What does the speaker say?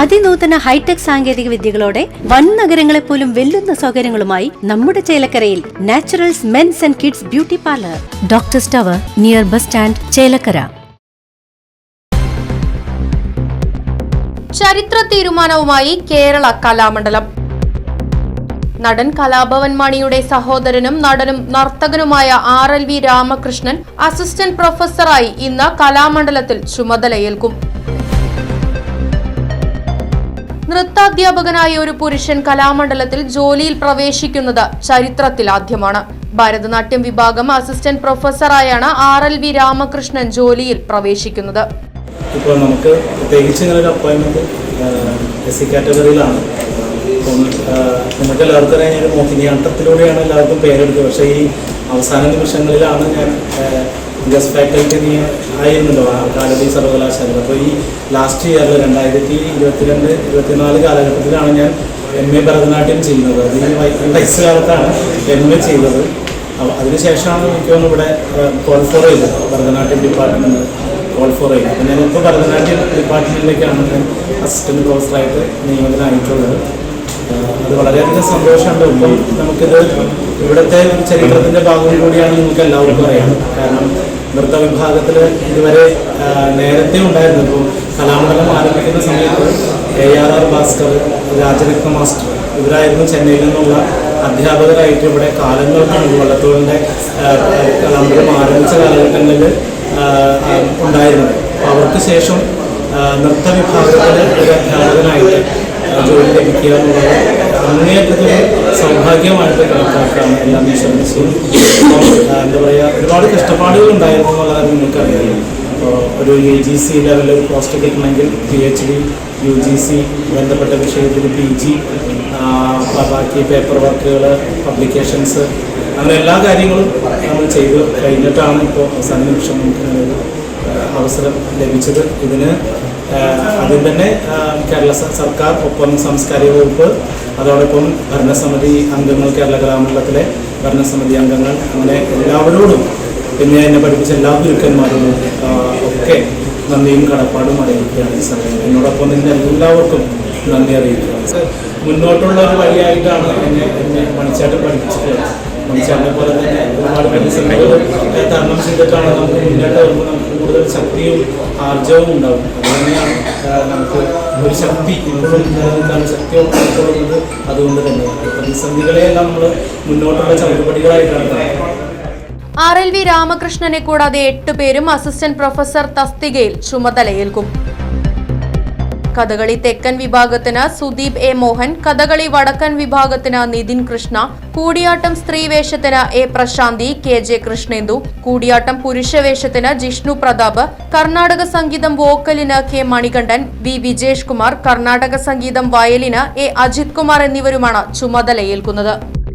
അതിനൂതന hi tech സാങ്കേതിക വിദ്യകളോടെ വൻ നഗരങ്ങളെ പോലും വെല്ലുന്ന സൗകര്യങ്ങളുമായി നമ്മുടെ ചേലക്കരയിൽ naturals men's and kids beauty parlour. Doctor tower near bus stand Chelakkara. ചരിത്ര തീരുമാനവുമായി കേരള കലാമണ്ഡലം. നടൻ കലാഭവൻ മണിയുടെ സഹോദരനും നടനും നർത്തകനുമായ R L V Ramakrishnan assistant പ്രൊഫസറായി ഇന്ന് കലാമണ്ഡലത്തിൽ ചുമതലയേൽക്കും. നൃത്താധ്യാപകനായ ഒരു പുരുഷൻ കലാമണ്ഡലത്തിൽ ജോലിയിൽ പ്രവേശിക്കുന്നത് ചരിത്രത്തിലാദ്യമാണ് ഭരതനാട്യം വിഭാഗം അസിസ്റ്റന്റ് പ്രൊഫസറായാണ് ആർ എൽ വി രാമകൃഷ്ണൻ ജോലിയിൽ പ്രവേശിക്കുന്നത്. ഇപ്പോൾ നമുക്ക് പ്രത്യേകിച്ച് ഇങ്ങനെ അപ്പോയിൻമെന്റ് എസ് സി കാറ്റഗറിയിലാണ് നമുക്ക് എല്ലാവർക്കും അറിയാം ഞാൻ മോഹിനിയാട്ടത്തിലൂടെയാണ് എല്ലാവർക്കും പേരെടുത്തത്. പക്ഷേ ഈ അവസാന നിമിഷങ്ങളിലാണ് ഞാൻ ഗസ്റ്റ് ഫാക്കൽറ്റി ആയിരുന്നല്ലോ ആ കാലത്ത് ഈ സർവകലാശാല അപ്പോൾ ഈ ലാസ്റ്റ് ഇയറിൽ രണ്ടായിരത്തി ഇരുപത്തിരണ്ട് ഇരുപത്തിനാല് കാലഘട്ടത്തിലാണ് ഞാൻ എം എ ഭരതനാട്യം ചെയ്യുന്നത്. അത് ഈ വയ- വയസ്സുകാലത്താണ് എം എ ചെയ്തത്. അതിനുശേഷമാണ് എനിക്ക് തോന്നുന്നു ഇവിടെ കോൾഫോറയിൽ ഭരതനാട്യം ഡിപ്പാർട്ട്മെന്റ് കോൾഫോറയിൽ അപ്പം ഞാനിപ്പോൾ ഭരതനാട്യം ഡിപ്പാർട്ട്മെന്റിലേക്കാണ് ഞാൻ അസിസ്റ്റന്റ് പ്രൊഫസറായിട്ട് നിയമത്തിനായിട്ടുള്ളത് അത് വളരെയധികം സന്തോഷമുണ്ട്. ഇപ്പം നമുക്കിത് ഇവിടുത്തെ ചരിത്രത്തിന്റെ ഭാഗം കൂടിയാണ് നിങ്ങൾക്ക് എല്ലാവർക്കും അറിയാം. കാരണം നൃത്ത വിഭാഗത്തിൽ ഇതുവരെ നേരത്തെ ഉണ്ടായിരുന്നു. ഇപ്പോൾ കലാമണ്ഡലം ആരംഭിക്കുന്ന സമയത്ത് A R R Bhaskar Rajaratna master ഇവരായിരുന്നു ചെന്നൈയിൽ നിന്നുള്ള അധ്യാപകരായിട്ട് ഇവിടെ കാലങ്ങൾക്കാണ് വള്ളത്തോളിന്റെ കലാമണ്ഡലം ആരംഭിച്ച കാലഘട്ടങ്ങളിൽ ഉണ്ടായിരുന്നത്. അപ്പോൾ അവർക്ക് ശേഷം നൃത്ത വിഭാഗത്തിൽ ഒരു അധ്യാപകനായിട്ട് ജോലി ലഭിക്കുക എന്നുള്ളത് അങ്ങേയറ്റത്തൊരു സൗഭാഗ്യമായിട്ട് കണക്കാക്കാം എല്ലാം അപ്പം എന്താ പറയുക ഒരുപാട് കഷ്ടപ്പാടുകൾ ഉണ്ടായിരുന്നു എന്നുള്ളത് അപ്പോൾ ഒരു എ ജി സി ലെവലിൽ പോസ്റ്റ് കിട്ടണമെങ്കിൽ P H D U G C ബന്ധപ്പെട്ട വിഷയത്തിൽ പി ജി ബാക്കി പേപ്പർ വർക്കുകൾ പബ്ലിക്കേഷൻസ് അങ്ങനെ എല്ലാ കാര്യങ്ങളും നമ്മൾ ചെയ്ത്. കഴിഞ്ഞിട്ടാണ് ഇപ്പോൾ അവസാന നിമിഷം നമുക്ക് അവസരം ലഭിച്ചത്. ഇതിന് അതിൽ തന്നെ കേരള സർക്കാർ ഒപ്പം സാംസ്കാരിക വകുപ്പ് അതോടൊപ്പം ഭരണസമിതി അംഗങ്ങൾ കേരള കലാമണ്ഡലത്തിലെ ഭരണസമിതി അംഗങ്ങൾ അങ്ങനെ എല്ലാവരോടും പിന്നെ എന്നെ പഠിപ്പിച്ച എല്ലാ ഗുരുക്കന്മാരോടും ഒക്കെ നന്ദിയും കടപ്പാടും അറിയിക്കുകയാണ് ഈ സമയം. എന്നോടൊപ്പം നിന്ന് എല്ലാവർക്കും നന്ദി അറിയിക്കുകയാണ്. മുന്നോട്ടുള്ള ഒരു വഴിയായിട്ടാണ് എന്നെ എന്നെ മണിച്ചാട്ടം പഠിപ്പിച്ചിട്ടുള്ളത് മണിച്ചാട്ടിനെ പോലെ തന്നെ ഒരുപാട് പ്രതിസന്ധികൾ തരണം ചെയ്തിട്ടാണ് നമുക്ക് മുന്നോട്ട് വരുമ്പോൾ നമുക്ക് കൂടുതൽ ശക്തിയും ആർജവും ഉണ്ടാവും. അതുതന്നെയാണ് നമുക്ക് ഒരു ശക്തി ഇപ്പോഴും നിലനിൽക്കാൻ ശക്തി ഉൾക്കൊള്ളുന്നത് അതുകൊണ്ട് തന്നെയാണ്. പ്രതിസന്ധികളെയെല്ലാം നമ്മൾ മുന്നോട്ടുള്ള ചവിട്ടുപടികളായിട്ടാണ് ആർ എൽ വി രാമകൃഷ്ണനെ കൂടാതെ എട്ട് പേരും അസിസ്റ്റന്റ് പ്രൊഫസർ തസ്തികയിൽ ചുമതലയേൽക്കും. കഥകളി തെക്കൻ വിഭാഗത്തിന് സുദീപ് എ. മോഹൻ കഥകളി വടക്കൻ വിഭാഗത്തിന് Nitin Krishna Koodiyattam സ്ത്രീവേഷത്തിന് A. Prashanthi K. J. Krishnendu Koodiyattam പുരുഷവേഷത്തിന് Jishnu Pratap Karnataka സംഗീതം വോക്കലിന് കെ. മണികണ്ഠൻ വി. വിജേഷ് കുമാർ കർണാടക സംഗീതം വയലിന് എ. അജിത് കുമാർ എന്നിവരുമാണ് ചുമതലയേൽക്കുന്നത്.